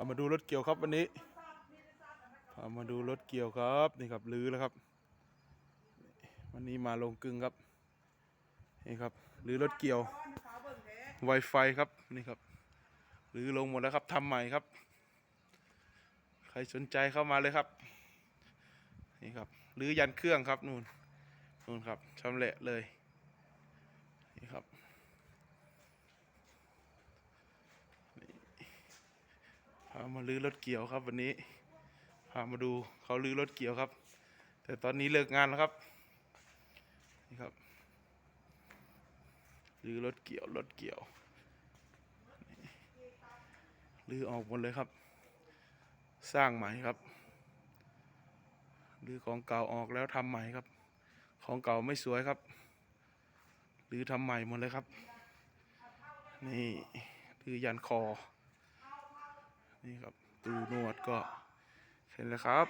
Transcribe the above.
พามาดูรถเกี่ยวครับวันนี้ พามาดูรถเกี่ยวครับนี่ครับลื้อแล้วครับ วันนี้มาลงกึ่งครับนี่ครับลื้อรถเกี่ยว Wi-Fi ครับนี่ครับลื้อลงหมดแล้วครับทำใหม่ครับ ใครสนใจเข้ามาเลยครับนี่ครับลื้อยันเครื่องครับนู่นนู่นครับชำแหละเลยนี่ครับามาลื้อรถเกี่ยวครับ วันนี้พามาดูเขาลื้อรถเกี่ยวครับ แต่ตอนนี้เลิกงานแล้วครับนี่ครับลื้อรถเกี่ยวรถเกี่ยวลื้อออกหมดเลยครับ สร้างใหม่ครับลื้อของเก่าออกแล้วทำใหม่ครับ ของเก่าไม่สวยครับลื้อทำใหม่หมดเลยครับ นี่ลื้อยันคอ นี่ครับ ตูนวดก็เสร็จแล้วครับ